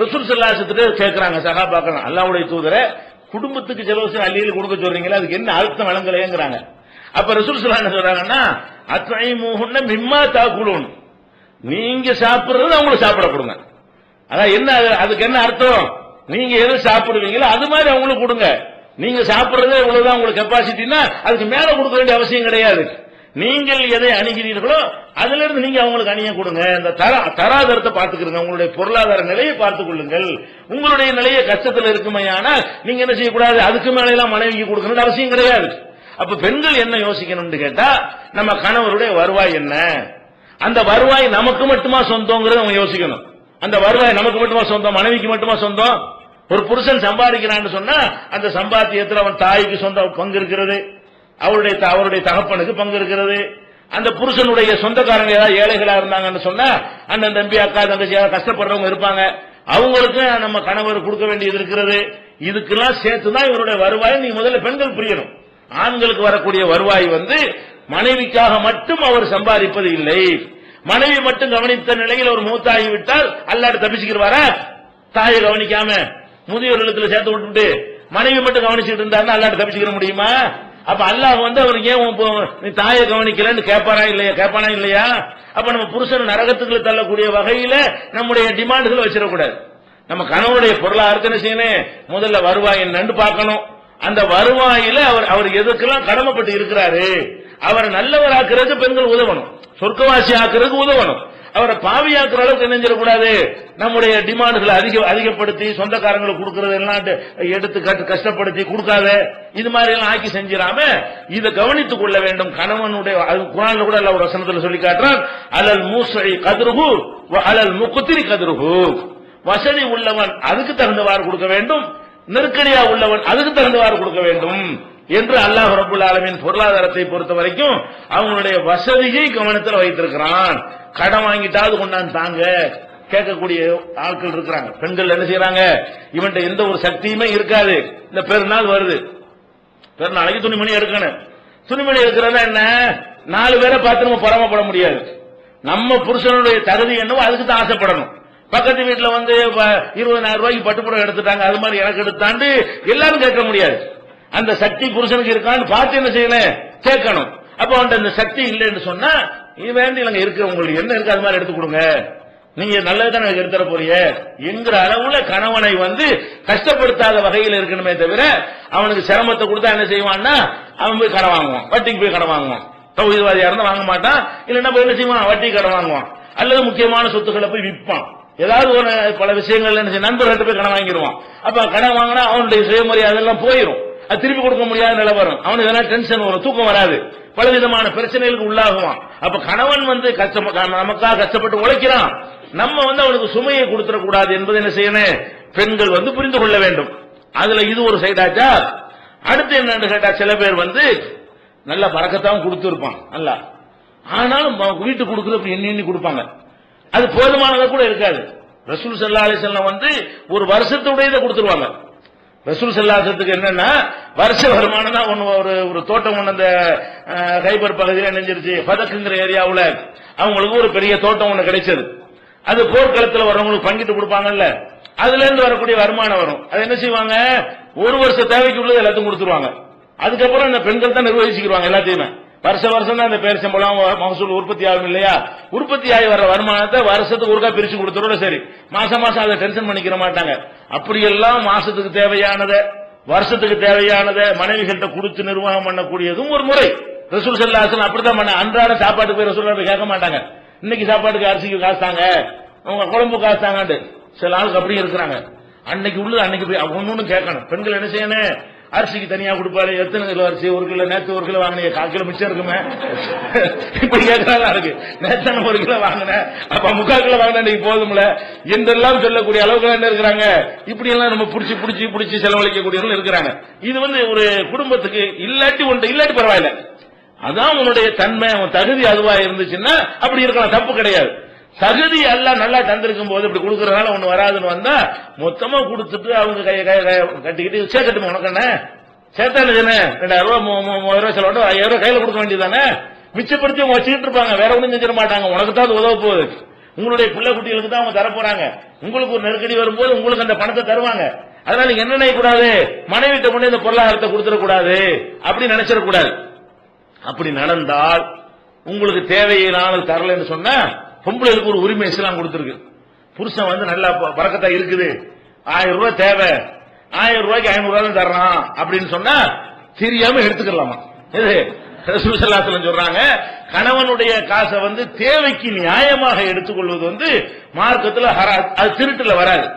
ரசூல் சல்லாசத்துட்டு கேட்கறாங்க சகாபாக்கள் அல்லாவுடைய தூதரை குடும்பத்துக்கு செலவு அள்ளியில் கொடுக்க சொல்றீங்களா? அதுக்கு என்ன அர்த்தம் வழங்கலையேங்கிறாங்க அப்ப ரசூல் சல்லா என்ன சொல்றாங்கன்னா அத்தனை மூகுன்ன மிம்மா தாக்குழுன்னு நீங்க சாப்பிடுறது அவங்களுக்கு சாப்பிட கொடுங்க. அதான் என்ன அதுக்கு என்ன அர்த்தம்? நீங்க எது சாப்பிடுவீங்களோ அது மாதிரி அவங்களுக்கு கொடுங்க. நீங்க சாப்பிடுறதே இவ்வளவுதான் உங்களுக்கு கெப்பாசிட்டினா அதுக்கு மேல கொடுக்க வேண்டிய அவசியம் கிடையாது. நீங்கள் எதை அணுகிறீர்களோ அதுல இருந்து நீங்க அவங்களுக்கு அணிய கொடுங்க. இந்த தராதரத்தை பார்த்துக்கிறங்க உங்களுடைய பொருளாதார நிலையை பார்த்துக் கொள்ளுங்கள். உங்களுடைய நிலையை கஷ்டத்தில் இருக்குமையானால் நீங்க என்ன செய்யக்கூடாது? அதுக்கு மேலாம் எல்லாம் மனைவிக்கு கொடுக்கணும் அவசியம் கிடையாது. அப்ப பெண்கள் என்ன யோசிக்கணும்னு கேட்டா நம்ம கணவருடைய வருவாய் என்ன? அந்த வருவாய் நமக்கு மட்டுமா சொந்தங்கிறத அவங்க யோசிக்கணும். அந்த வருவாய் நமக்கு மட்டுமா சொந்தம்? மனைவிக்கு மட்டுமா சொந்தம்? ஒரு புருஷன் சம்பாதிக்கிறான்னு சொன்னா அந்த சம்பாத்தியத்தில் அவன் தாய்க்கு சொந்த பங்கு இருக்கிறது. அவருடைய அவருடைய தகப்பனுக்கு பங்கு இருக்கிறது. அந்த புருஷனுடைய சொந்தக்காரங்க ஏதாவது ஏழைகளா இருந்தாங்கன்னு சொன்னா அண்ணன் தம்பி அக்கா தங்கச்சி கஷ்டப்படுறவங்க இருப்பாங்க. அவங்களுக்கு நம்ம கணவர் கொடுக்க வேண்டியது இருக்கிறது. இதுக்கெல்லாம் சேர்த்து தான் இவருடைய வருவாய் நீ முதல்ல பெண்கள் புரியணும். ஆண்களுக்கு வரக்கூடிய வருவாய் வந்து மனைவிக்காக மட்டும் அவர் சம்பாதிப்பது இல்லை. மனைவி மட்டும் கவனித்த நிலையில் ஒரு மூத்தாகி விட்டால் அல்லாட்டு தப்பிச்சுக்கிறவாரா தாயை கவனிக்காம முதியோர் சேர்த்து விட்டுட்டு மனைவி மட்டும் கவனிச்சுட்டு இருந்தாருன்னா அல்லாட்டு தப்பிச்சுக்கிற முடியுமா? அப்ப அல்லாஹ் வந்து அவனுக்கு ஏன் நீ தாயை கவனிக்கலன்னு கேட்பானா இல்லையா? கேட்பானா இல்லையா? அப்ப நம்ம புருஷன் நரகத்துக்குள்ள தள்ளக்கூடிய வகையில நம்முடைய டிமாண்டுகளை வச்சிடக்கூடாது. நம்ம கணவனுடைய பொருளாதாரத்தை என்ன செய்யணும்? முதல்ல வருவாய் என்னன்னு பார்க்கணும். அந்த வருவாயில அவர் அவர் எதுக்கெல்லாம் கடமைப்பட்டு இருக்கிறாரு? அவரை நல்லவராக்குறதுக்கு பெண்கள் உதவணும். சொர்க்கவாசி ஆக்குறதுக்கு உதவணும். அவரை பாவியாக்குற அளவுக்கு நினைஞ்சிடக்கூடாது நம்முடைய டிமாண்டுகளை அதிக அதிகப்படுத்தி சொந்தக்காரங்களுக்கு கொடுக்கறது எல்லாம் எடுத்து கட்டு- கஷ்டப்படுத்தி கொடுக்காத இது மாதிரி எல்லாம் ஆக்கி செஞ்சிடாம இதை கவனித்துக் கொள்ள வேண்டும். கணவனுடைய அது குரான்ல கூட எல்லாம் ஒரு வசனத்துல சொல்லி காட்டுறான் அலல் மூசை கதிருகு அலல் முக்குத்திரி கதிருகு வசதி உள்ளவன் அதுக்கு தகுந்தவாறு கொடுக்க வேண்டும் நெருக்கடியா உள்ளவன் அதுக்கு தகுந்தவாறு கொடுக்க வேண்டும். என்று அல்லாஹ் ரபுல் ஆலமின் பொருளாதாரத்தை பொறுத்த வரைக்கும் அவங்களுடைய வசதியை கவனத்தில் வைத்திருக்கிறான். கடன் வாங்கிட்டாவது கொண்டாந்து தாங்க. கேட்கக்கூடிய ஆட்கள் இருக்கிறாங்க. பெண்கள் என்ன செய்யறாங்க இவன்ட்ட எந்த ஒரு சக்தியுமே இருக்காது. இந்த பெருநாள் வருது. பெருநாளைக்கு துணிமணி எடுக்கணும். துணிமணி எடுக்கிறதா என்ன? நாலு பேரை பார்த்து நம்ம பொறாமப்பட முடியாது. நம்ம புருஷனுடைய தகுதி என்னவோ அதுக்கு தான் ஆசைப்படணும். பக்கத்து வீட்டில் வந்து இருபதாயிரம் ரூபாய்க்கு பட்டுப்புடம் எடுத்துட்டாங்க. அது மாதிரி எனக்கு எடுத்தாண்டு எல்லாரும் கேட்க முடியாது. அந்த சக்தி புருஷனுக்கு இருக்கான்னு பார்த்து என்ன செய்யணும்? கேட்கணும். அப்போ அவன்கிட்ட அந்த சக்தி இல்லைன்னு சொன்னா இது வேண்டி இல்லைங்க இருக்கு. உங்களுக்கு என்ன இருக்கு? அது மாதிரி எடுத்து கொடுங்க. நீங்க நல்லது தான் எனக்கு எடுத்துற போறீங்க? என்கிற அளவுல கணவனை வந்து கஷ்டப்படுத்தாத வகையில் இருக்கணுமே தவிர அவனுக்கு சிரமத்தை கொடுத்தா என்ன செய்வான்னா அவன் போய் கடன் வாங்குவான். வட்டிக்கு போய் கடன் வாங்குவான். தகுதிவாதியா இருந்தா வாங்க மாட்டான். இல்லைன்னா போய் என்ன செய்வான்? வட்டி கடன் வாங்குவான். அல்லது முக்கியமான சொத்துக்களை போய் விற்பான். ஏதாவது ஒரு பல விஷயங்கள்ல என்ன செய்ய நண்பர்கள்ட்ட போய் கடன் வாங்கிடுவான். அப்ப கடன் வாங்கினா அவனுடைய சுயமரியாதை எல்லாம் போயிடும் அது திருப்பி கொடுக்க முடியாத நிலவரம் அவனுக்கு எதனா டென்ஷன் வரும் தூக்கம் வராது. பல விதமான பிரச்சனைகளுக்கு உள்ளாகுவான். அப்ப கணவன் வந்து கஷ்டம் நமக்காக கஷ்டப்பட்டு உழைக்கிறான். நம்ம வந்து அவனுக்கு சுமையை கொடுத்துடக் கூடாது என்பது என்ன செய்யணும்? பெண்கள் வந்து புரிந்து கொள்ள வேண்டும். அதுல இது ஒரு சைடாச்சா அடுத்து என்னன்னு கேட்டா சில பேர் வந்து நல்ல பறக்கத்தான் கொடுத்துருப்பான். நல்லா ஆனாலும் ம- வீட்டுக்கு கொடுக்குறது எண்ணி எண்ணி கொடுப்பாங்க. அது போதுமானதாக கூட இருக்காது. ரசூல் சல்லா அலிசல்லாம் வந்து ஒரு வருஷத்துடையதை கொடுத்துருவாங்க. ரசூல் செல்லாசத்துக்கு என்னன்னா வருஷ வருமானம் தான் ஒன்று ஒரு ஒரு தோட்டம் ஒண்ணு அந்த ஹைபர் கைபர் பகுதியில் நெஞ்சிருச்சு பதக்குங்கிற ஏரியாவில் அவங்களுக்கு ஒரு பெரிய தோட்டம் ஒண்ணு கிடைச்சது. அது போர்க்களத்தில் வரவங்களுக்கு பங்கிட்டு கொடுப்பாங்கல்ல அதுல இருந்து வரக்கூடிய வருமானம் வரும். அது என்ன செய்வாங்க? ஒரு வருஷ தேவைக்கு உள்ளது எல்லாத்தையும் கொடுத்துருவாங்க. அதுக்கப்புறம் அந்த பெண்கள் தான் நிர்வகிச்சுக்கிடுவாங்க எல்லாத்தையுமே. வருஷ வருஷம் தான் இந்த பேர் சம்பளம் மகசூல் உற்பத்தி ஆகும் இல்லையா? உற்பத்தி ஆகி வர்ற வருமானத்தை வருஷத்துக்கு ஒருக்கா பிரிச்சு கொடுத்துறோட சரி. மாசம் மாசம் அதை டென்ஷன் பண்ணிக்கிற மாட்டாங்க. அப்படியெல்லாம் மாசத்துக்கு தேவையானதை வருஷத்துக்கு தேவையானதை மனைவிகள்கிட்ட கொடுத்து நிர்வாகம் பண்ணக்கூடியதும் ஒரு முறை. ரசூல் செல்லாசன் அப்படித்தான் பண்ண அன்றாட சாப்பாட்டுக்கு போய் ரசூல் போய் கேட்க மாட்டாங்க. இன்னைக்கு சாப்பாட்டுக்கு அரிசிக்கு காசு தாங்க. உங்க குழம்பு காசு தாங்கன்ட்டு. சில ஆளுக்கு அப்படியே இருக்கிறாங்க. அன்னைக்கு உள்ளது அன்னைக்கு போய் ஒன்னு கேட்கணும். பெண்கள் என்ன செய்யணும்? அரிசிக்கு தனியா கொடுப்பாரு எத்தனை கிலோ அரிசி? ஒரு கிலோ நேத்து ஒரு கிலோ வாங்கினீங்க கால் கிலோ மிச்சம் இருக்குமே. இப்படி கேட்கறதா இருக்கு நேத்தான ஒரு கிலோ வாங்கினேன். அப்ப முக்கால் கிலோ வாங்கினா போதும்ல. என்றெல்லாம் சொல்லக்கூடிய அளவுக்கு என்ன இருக்கிறாங்க? இப்படி எல்லாம் நம்ம புடிச்சு புடிச்சு புடிச்சு செலவழிக்கக்கூடியவர்கள் இருக்கிறாங்க. இது வந்து ஒரு குடும்பத்துக்கு இல்லாட்டி ஒன்று இல்லாட்டி பரவாயில்ல. அதான் உன்னுடைய தன்மை உன் தகுதி அதுவா இருந்துச்சுன்னா அப்படி இருக்கலாம். தப்பு கிடையாது. தகுதி எல்லாம் நல்லா தந்திருக்கும் போது இப்படி கொடுக்கறதுனால ஒண்ணு வராதுன்னு வந்தா மொத்தமா கொடுத்துட்டு அவங்க கைய கைய கட்டிக்கிட்டு சேர்க்கட்டுமா உனக்கு என்ன? சேர்த்தா தானே? ரெண்டாயிரம் ரூபாய் மூவாயிரம் ரூபாய் செலவு ஐயாயிரம் ரூபாய் கையில கொடுக்க வேண்டியதானே மிச்சப்படுத்தி அவங்க வச்சுக்கிட்டு இருப்பாங்க. வேற ஒண்ணும் செஞ்சிட மாட்டாங்க. உனக்கு தான் அது உதவ போகுது. உங்களுடைய பிள்ளை குட்டிகளுக்கு தான் அவங்க தர போறாங்க உங்களுக்கு ஒரு நெருக்கடி வரும்போது உங்களுக்கு அந்த பணத்தை தருவாங்க. அதனால நீங்க என்ன நினைக்கக்கூடாது? மனைவிட்ட கொண்டு இந்த பொருளாதாரத்தை கொடுத்துடக்கூடாது. அப்படி நினைச்சிடக்கூடாது. அப்படி நடந்தால் உங்களுக்கு தேவையினால தரலன்னு சொன்னா பொம்பளைகளுக்கு ஒரு உரிமை இஸ்லாம் கொடுத்துருக்கு. புருஷன் வந்து நல்லா பறக்கத்தா இருக்குது. ஆயிரம் ரூபாய் தேவை. ஆயிரம் ரூபாய்க்கு ஐநூறு ரூபாய் தான் அப்படின்னு சொன்னா தெரியாம எடுத்துக்கலாமா? இது ரசூலுல்லாஹி சொல்றாங்க கணவனுடைய காசை வந்து தேவைக்கு நியாயமாக எடுத்துக்கொள்வது வந்து மார்க்கத்தில் ஹரா- அது திருட்டுல வராது.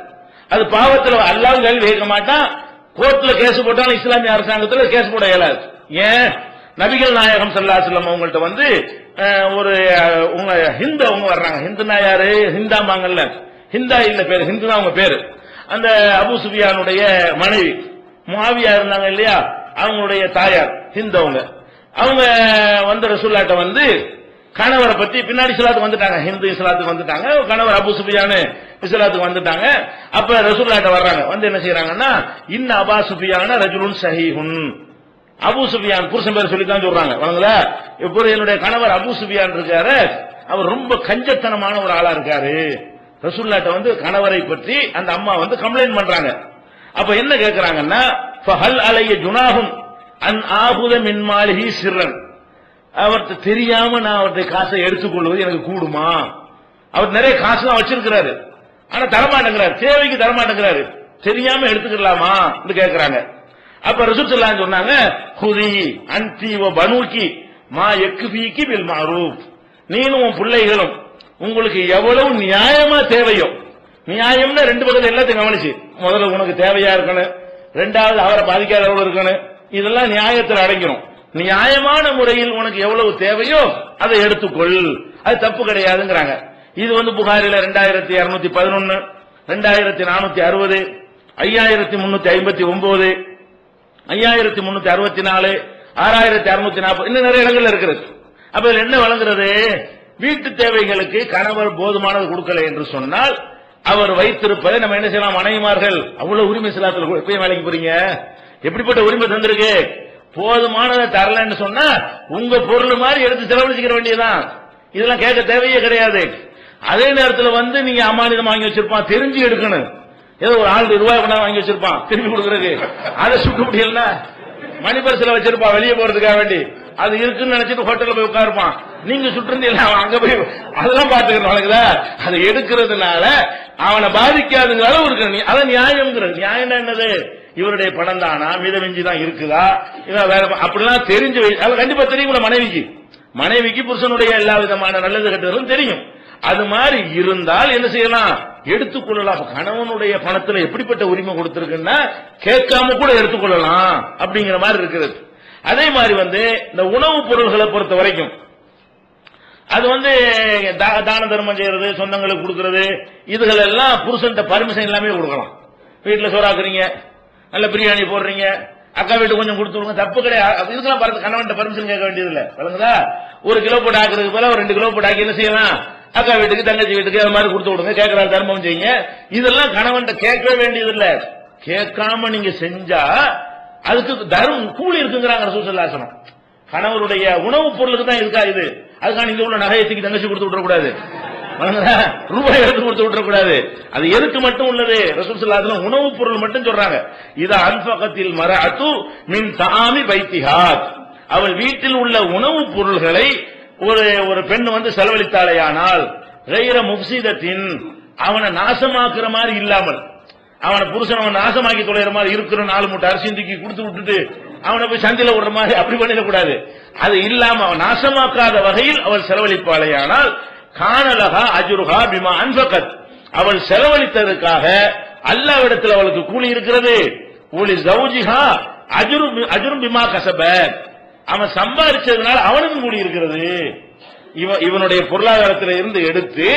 அது பாவத்தில் அல்லாமல் கேள்வி கேட்க மாட்டான். கோர்ட்ல கேஸ் போட்டாலும் இஸ்லாமிய அரசாங்கத்தில் கேஸ் போட இயலாது. ஏன்? நபிகள் நாயகம் சல்லாசலம் அவங்கள்ட்ட வந்து ஒரு உங்க ஹிந்து அவங்க வர்றாங்க. ஹிந்துனா யாரு? ஹிந்தாமாங்கல்ல ஹிந்தா இல்ல பேரு. ஹிந்து தான் அவங்க பேரு. அந்த அபுசுஃபியானுடைய மனைவி. மாவியா இருந்தாங்க இல்லையா? அவங்களுடைய தாயார் ஹிந்து அவங்க. அவங்க வந்த ரசூல்லாட்ட வந்து கணவரை பத்தி பின்னாடி இஸ்லாத்துக்கு வந்துட்டாங்க. ஹிந்து இஸ்லாத்துக்கு வந்துட்டாங்க. கணவர் அபு சுஃபியானு இஸ்லாத்துக்கு வந்துட்டாங்க. அப்ப ரசூல்லாட்ட வர்றாங்க. வந்து என்ன செய்யறாங்கன்னா இன்ன அபா சுஃபியான ரஜுலுன் சஹிஹுன். அபு சுபியான் புருஷன் பேர் சொல்லி தான் சொல்றாங்க. வணங்கல இப்போ என்னுடைய கணவர் அபு சுபியான் இருக்காரு. அவர் ரொம்ப கஞ்சத்தனமான ஒரு ஆளா இருக்காரு. ரசூல்லாட்ட வந்து கணவரை பற்றி அந்த அம்மா வந்து கம்ப்ளைண்ட் பண்றாங்க. அப்ப என்ன கேட்கிறாங்கன்னா ஃபஹல் அலைய ஜுனாஹும் அன் ஆகுத மின்மாளிகி சிறன் அவர்கிட்ட தெரியாம நான் அவருடைய காசை எடுத்துக்கொள்வது எனக்கு கூடுமா? அவர் நிறைய காசு தான் வச்சிருக்கிறாரு. ஆனா தரமாட்டேங்கிறாரு. தேவைக்கு தரமாட்டேங்கிறாரு. தெரியாம எடுத்துக்கலாமா? கேட்கிறாங்க அப்ப ரசூலுல்லாஹி சொன்னாங்க ஹுதி அன்தி பனூக்கி மா யக்ஃபீகி பில் மாரூப் நீனும் உன் பிள்ளைகளும் உங்களுக்கு எவ்வளவு நியாயமா தேவையோ நியாயம்னா ரெண்டு பக்கத்துல எல்லாத்தையும் கவனிச்சு. முதல்ல உனக்கு தேவையா இருக்கணும் ரெண்டாவது அவரை பாதிக்காத அளவு இருக்கணும் இதெல்லாம் நியாயத்தில் அடங்கிடும் நியாயமான முறையில் உனக்கு எவ்வளவு தேவையோ அதை எடுத்துக்கொள். அது தப்பு கிடையாதுங்கிறாங்க. இது வந்து புகாரில ரெண்டாயிரத்தி இருநூத்தி பதினொன்னு ரெண்டாயிரத்தி நானூத்தி அறுபது ஐயாயிரத்தி முன்னூத்தி ஐம்பத்தி ஒன்பது ஐயாயிரத்தி முன்னூத்தி அறுபத்தி நாலு ஆறாயிரத்தி அறுநூத்தி நாற்பது இன்னும் நிறைய இடங்கள்ல இருக்கிறது. அப்ப இதுல என்ன வழங்குறது? வீட்டு தேவைகளுக்கு கணவர் போதுமானது கொடுக்கல என்று சொன்னால் அவர் வைத்திருப்பதை நம்ம என்ன செய்யலாம்? மனைவிமார்கள் அவ்வளவு உரிமை சிலாத்தில் போய் வேலைக்கு போறீங்க? எப்படிப்பட்ட உரிமை தந்திருக்கு? போதுமானதை தரலன்னு சொன்னா உங்க பொருள் மாதிரி எடுத்து செலவழிச்சுக்கிற வேண்டியதுதான். இதெல்லாம் கேட்க தேவையே கிடையாது. அதே நேரத்தில் வந்து நீங்க அமானிதம் வாங்கி வச்சிருப்பான் தெரிஞ்சு எடுக்கணும். ஏதோ ஒரு ஆள் ரூபாய் கொண்டா வாங்கி வச்சிருப்பான். திருப்பி கொடுக்கறது அதை சுட்டு முடியல மணி பரிசுல வச்சிருப்பான் வெளியே போறதுக்காக வேண்டி. அது இருக்குன்னு நினைச்சிட்டு ஹோட்டல்ல போய் உட்காருப்பான். நீங்க சுட்டிருந்தீங்க அவன் அங்க போய் அதெல்லாம் பாத்துக்கணும் வழங்குதா அதை எடுக்கிறதுனால அவனை பாதிக்காதுங்கிற அளவு இருக்கு அதான் நியாயம்ங்கிறது. நியாயம் என்னது? இவருடைய படம் தானா? மிதமிஞ்சி தான் இருக்குதா? இதான் வேற அப்படிலாம் தெரிஞ்சு வை- அது கண்டிப்பா தெரியும் மனைவிக்கு. மனைவிக்கு புருஷனுடைய எல்லா விதமான நல்லது கெட்டதும் தெரியும். அது மாதிரி இருந்தால் என்ன செய்யலாம்? எடுத்துக்கொள்ளலாம். கணவனுடைய பணத்தில் எப்படிப்பட்ட உரிமை கொடுத்திருக்குன்னா கேட்காம கூட எடுத்துக்கொள்ளலாம் அப்படிங்கிற மாதிரி இருக்கிறது. அதே மாதிரி வந்து இந்த உணவுப் பொருள்களை பொறுத்த வரைக்கும் அது வந்து தா- தான தர்மம் செய்யறது சொந்தங்களுக்கு கொடுக்கறது இதுகள் எல்லாம் புருஷன்ட்ட பர்மிஷன் எல்லாமே கொடுக்கலாம். வீட்டில் சோறாக்குறீங்க நல்ல பிரியாணி போடுறீங்க அக்கா வீட்டுக்கு கொஞ்சம் கொடுத்து விடுங்க தப்பு கிடையாது. இதுக்கெல்லாம் பார்த்து கணவன்ட்ட பர்மிஷன் கேட்க வேண்டியது இல்லை வழங்குதா ஒரு கிலோ போட்டு ஆக்குறதுக்கு போல ஒரு ரெண்டு கிலோ போட்டு ஆக்கி என்ன செய்யலாம்? அக்கா வீட்டுக்கு தங்கச்சி வீட்டுக்கு அது மாதிரி கொடுத்து விடுங்க. கேட்கற தர்மம் செய்யுங்க. இதெல்லாம் கணவன் கேட்க வேண்டியது இல்ல கேட்காம நீங்க செஞ்சா அதுக்கு தர்மம் கூலி இருக்குங்கிறாங்க ரசூசல்லாசனம் கணவருடைய உணவுப் பொருளுக்கு தான் இருக்கா இது? அதுக்கான இங்க உள்ள நகையை தூக்கி தங்கச்சி கொடுத்து விடக்கூடாது ரூபாய் எடுத்து கொடுத்து விட்டுறக்கூடாது. அது எதுக்கு மட்டும் உள்ளது? ரசூசல்லாசனம் உணவுப் பொருள் மட்டும் சொல்றாங்க. இது அன்பகத்தில் மர அத்து மின் தாமி வைத்திகாத் அவள் வீட்டில் உள்ள உணவுப் பொருள்களை ஒரு ஒரு பெண் வந்து செலவழித்தாலேயானால் கைர முப்சிதத்தின் அவனை நாசமாக்குற மாதிரி இல்லாமல் அவனை புருஷன் அவன் நாசமாக்கி தொலைகிற மாதிரி இருக்கிற நாலு மூட்டை அரிசி தூக்கி கொடுத்து விட்டுட்டு அவனை போய் சந்தையில விடுற மாதிரி அப்படி பண்ணிடக்கூடாது அது இல்லாம அவன் நாசமாக்காத வகையில் அவள் செலவழிப்பாளையானால் காணலகா அஜுருகா பிமா அன்பகத். அவள் செலவழித்ததற்காக அல்லாவிடத்தில் அவளுக்கு கூலி இருக்கிறது. கூலி ஜவுஜிஹா அஜுரும் அஜுரும் பிமா கசப அவன் சம்பாதிச்சதுனால அவனுக்கு கூடி இருக்கிறது. இவன் இவனுடைய பொருளாதாரத்தில் இருந்து எடுத்து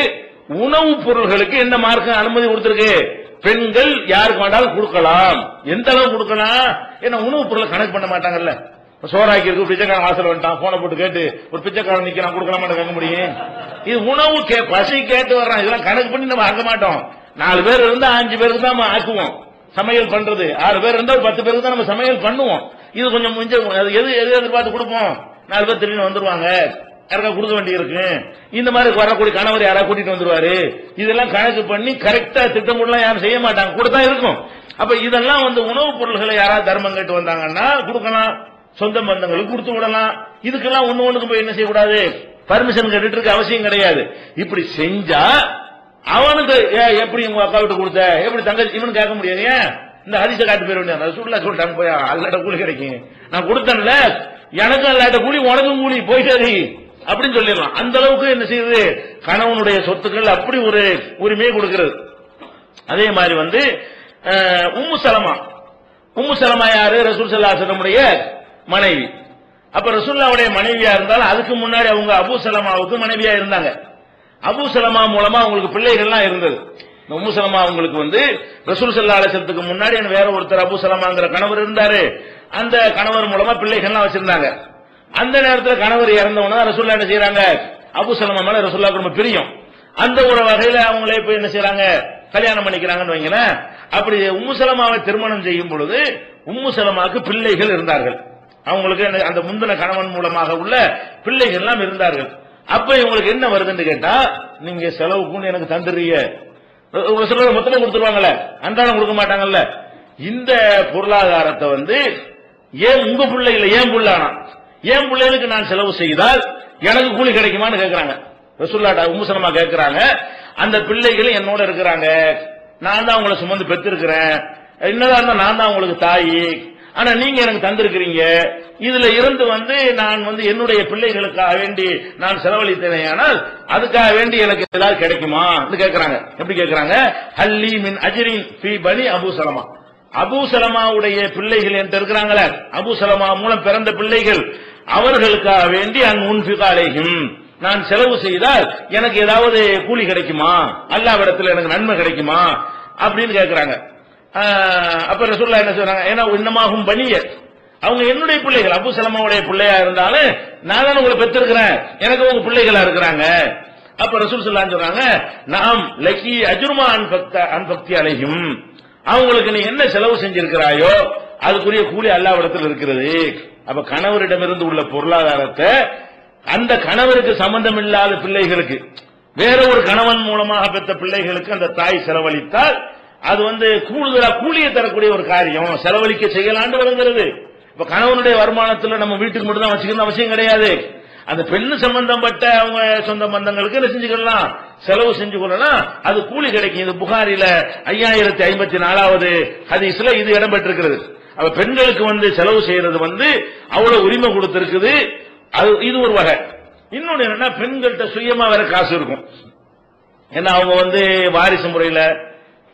உணவுப் பொருள்களுக்கு என்ன மார்க்க அனுமதி கொடுத்திருக்கு? பெண்கள் யாருக்கு வேண்டாலும் கொடுக்கலாம். எந்த அளவு கொடுக்கலாம்? ஏன்னா உணவுப் பொருளை கணக்கு பண்ண மாட்டாங்கல்ல. சோறாக்கி இருக்கு பிச்சைக்காரன் வாசல் வந்துட்டான் போனை போட்டு கேட்டு ஒரு பிச்சைக்காரன் நிக்கிறான் கொடுக்கலாமான்னு கேட்க முடியும்? இது உணவு கே பசி கேட்டு வர்றான். இதெல்லாம் கணக்கு பண்ணி நம்ம ஆக்க மாட்டோம். நாலு பேர் இருந்தா அஞ்சு பேருக்கு தான் நம்ம ஆக்குவோம். சமையல் பண்றது. ஆறு பேர் இருந்தா ஒரு பத்து பேருக்கு தான் நம்ம சமையல் பண்ணுவோம். இது கொஞ்சம் மிஞ்ச அது எது எது எதிர்பார்த்து கொடுப்போம்? நாலு பேர் திடீர்னு வந்துருவாங்க. யாருக்கா கொடுக்க வேண்டி இருக்கு? இந்த மாதிரி வரக்கூடிய கணவர் யாராவது கூட்டிட்டு வந்துருவாரு? இதெல்லாம் கணக்கு பண்ணி கரெக்டா திட்டமிடலாம் யாரும் செய்ய மாட்டாங்க. கூட தான் இருக்கும். அப்ப இதெல்லாம் வந்து உணவுப் பொருள்களை யாராவது தர்மம் கேட்டு வந்தாங்கன்னா கொடுக்கலாம். சொந்த பந்தங்களுக்கு கொடுத்து விடலாம். இதுக்கெல்லாம் ஒண்ணு ஒண்ணுக்கு போய் என்ன செய்யக்கூடாது? பர்மிஷன் கேட்டுட்டு இருக்க அவசியம் கிடையாது. இப்படி செஞ்சா அவனுக்கு எப்படி உங்க அக்கா விட்டு கொடுத்த? எப்படி தங்கச்சி இவனு கேட்க முடியாது ஏன்? இந்த ஹரிச காட்டு பேர் வேண்டிய ரசூல்லா சொல்லிட்டாங்க போய் அல்லாட்ட கூலி கிடைக்கும். நான் கொடுத்தேன்ல. எனக்கு அல்லாட்ட கூலி உனக்கும் கூலி போய் சரி. அப்படின்னு சொல்லிடலாம். அந்த அளவுக்கு என்ன செய்யுது? கணவனுடைய சொத்துக்கள் அப்படி ஒரு உரிமையை கொடுக்கிறது. அதே மாதிரி வந்து உம்மு சலமா. உம்மு சலமா யாரு? ரசூல் சல்லாசனமுடைய மனைவி. அப்ப ரசூல்லாவுடைய மனைவியா இருந்தாலும் அதுக்கு முன்னாடி அவங்க அபு சலமாவுக்கு மனைவியா இருந்தாங்க. அபு சலமா மூலமா அவங்களுக்கு பிள்ளைகள்லாம் இருந்தது. இந்த உம்மு சலமா அவங்களுக்கு வந்து ரசூல் சல்லா அலிசத்துக்கு முன்னாடி வேற ஒருத்தர் அபு சலமாங்கிற கணவர் இருந்தாரு. அந்த கணவர் மூலமா பிள்ளைகள்லாம் வச்சிருந்தாங்க. அந்த நேரத்தில் கணவர் இறந்தவன ரசூல்லா என்ன செய்யறாங்க அபு சலமா மேல ரசூல்லா ரொம்ப பிரியம். அந்த ஒரு வகையில அவங்களே போய் என்ன செய்யறாங்க கல்யாணம் பண்ணிக்கிறாங்கன்னு வைங்களேன். அப்படி உம்மு சலமாவை திருமணம் செய்யும் பொழுது உம்மு சலமாவுக்கு பிள்ளைகள் இருந்தார்கள். அவங்களுக்கு என்ன- அந்த முந்தின கணவன் மூலமாக உள்ள பிள்ளைகள் எல்லாம் இருந்தார்கள். அப்ப இவங்களுக்கு என்ன வருதுன்னு கேட்டா நீங்க செலவுக்குன்னு எனக்கு தந்துடுறீங்க. ஒரு சிலர் மொத்தம் கொடுத்துருவாங்கல்ல? அன்றாடம் கொடுக்க மாட்டாங்கல்ல? இந்த பொருளாதாரத்தை வந்து ஏன் உங்க பிள்ளை இல்லை ஏன் புள்ளானா ஏன் பிள்ளைகளுக்கு நான் செலவு செய்தால் எனக்கு கூலி கிடைக்குமான்னு கேக்குறாங்க. ரசூல்லாட்ட உம்முசலமா கேக்குறாங்க. அந்த பிள்ளைகள் என்னோட இருக்கிறாங்க. நான் தான் உங்களை சுமந்து பெற்றிருக்கிறேன் என்னதான் இருந்தா நான் தான் உங்களுக்கு தாயி. ஆனா நீங்க எனக்கு தந்திருக்கிறீங்க. இதுல இருந்து வந்து நான் வந்து என்னுடைய பிள்ளைகளுக்காக வேண்டி நான் செலவழித்தேனே ஆனால் அதுக்காக வேண்டி எனக்கு ஏதாவது கிடைக்குமா கேட்கிறாங்க எப்படி கேட்கிறாங்க ஹல்லி மின் அஜரின் பி பனி அபு சலமா. அபு சலமாவுடைய பிள்ளைகள் என்று இருக்கிறாங்களே அபு சலமா மூலம் பிறந்த பிள்ளைகள் அவர்களுக்காக வேண்டி அன் உன்பிகாலேயும் நான் செலவு செய்தால் எனக்கு ஏதாவது கூலி கிடைக்குமா? அல்லாவிடத்தில் எனக்கு நன்மை கிடைக்குமா? அப்படின்னு கேட்கிறாங்க அப்ப ரசூல்லா என்ன சொல்றாங்க? ஏன்னா இன்னமாகும் பணிய அவங்க என்னுடைய பிள்ளைகள் அபு சலமாவுடைய பிள்ளையா இருந்தாலும் நான் தான் உங்களை பெற்றிருக்கிறேன். எனக்கு உங்க பிள்ளைகளா இருக்கிறாங்க. அப்ப ரசூல் சொல்லான்னு சொல்றாங்க நாம் லக்கி அஜுர்மா அன்பக்த அன்பக்தி அலையும் அவங்களுக்கு நீ என்ன செலவு செஞ்சிருக்கிறாயோ அதுக்குரிய கூலி அல்லாவிடத்தில் இருக்கிறது. அப்ப கணவரிடமிருந்து உள்ள பொருளாதாரத்தை அந்த கணவருக்கு சம்பந்தம் இல்லாத பிள்ளைகளுக்கு வேற ஒரு கணவன் மூலமாக பெற்ற பிள்ளைகளுக்கு அந்த தாய் செலவழித்தால் அது வந்து கூடுதலா கூலியை தரக்கூடிய ஒரு காரியம். செலவழிக்க செய்யலாண்டு வருகிறது. இப்ப கணவனுடைய வருமானத்துல நம்ம வீட்டுக்கு மட்டும் தான் வச்சுக்கணும் அவசியம் கிடையாது. அந்த பெண்ணு சம்பந்தப்பட்ட அவங்க சொந்த பந்தங்களுக்கு என்ன செஞ்சுக்கலாம்? செலவு செஞ்சு கொள்ளலாம். அது கூலி கிடைக்கும். இது புகாரில ஐயாயிரத்தி ஐம்பத்தி நாலாவது ஹதீஸ்ல இது இடம்பெற்றிருக்கிறது. அப்ப பெண்களுக்கு வந்து செலவு செய்யறது வந்து அவ்வளவு உரிமை கொடுத்திருக்குது. அது இது ஒரு வகை. இன்னொன்னு என்னன்னா பெண்கள்கிட்ட சுயமா வேற காசு இருக்கும். ஏன்னா அவங்க வந்து வாரிசு முறையில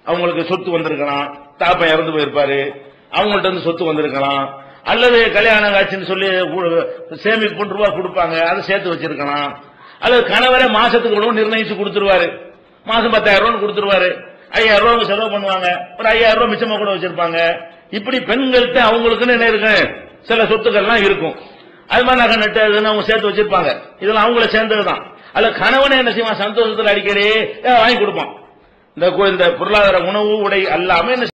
அவங்களுக்கு சொத்து வந்திருக்கலாம். தாப்பா இறந்து போயிருப்பாரு. அவங்கள்ட்ட இருந்து சொத்து வந்திருக்கலாம். அல்லது கல்யாணம் காட்சின்னு சொல்லி கு- சேமிப்பு ரூபா கொடுப்பாங்க அதை சேர்த்து வச்சிருக்கலாம். அல்லது கணவரை மாசத்துக்கு கூட நிர்ணயிச்சு கொடுத்துருவாரு. மாசம் பத்தாயிரம் ரூபாய் கொடுத்துருவாரு. ஐயாயிரம் ரூபாய் அவங்க செலவு பண்ணுவாங்க. ஒரு ஐயாயிரம் ரூபாய் மிச்சமா கூட வச்சிருப்பாங்க. இப்படி பெண்கள்கிட்ட அவங்களுக்குன்னு என்ன இருக்கு? சில சொத்துக்கள்லாம் இருக்கும். அது மாதிரி நகை நட்டு அதுன்னு அவங்க சேர்த்து வச்சிருப்பாங்க. இதெல்லாம் அவங்கள சேர்ந்ததுதான். அல்ல கணவனே என்ன செய்வான்? சந்தோஷத்தில் அடிக்கடி வாங்கி கொடுப்பான். இந்த இந்த பொருளாதார உணவு உடை அல்லாம என்ன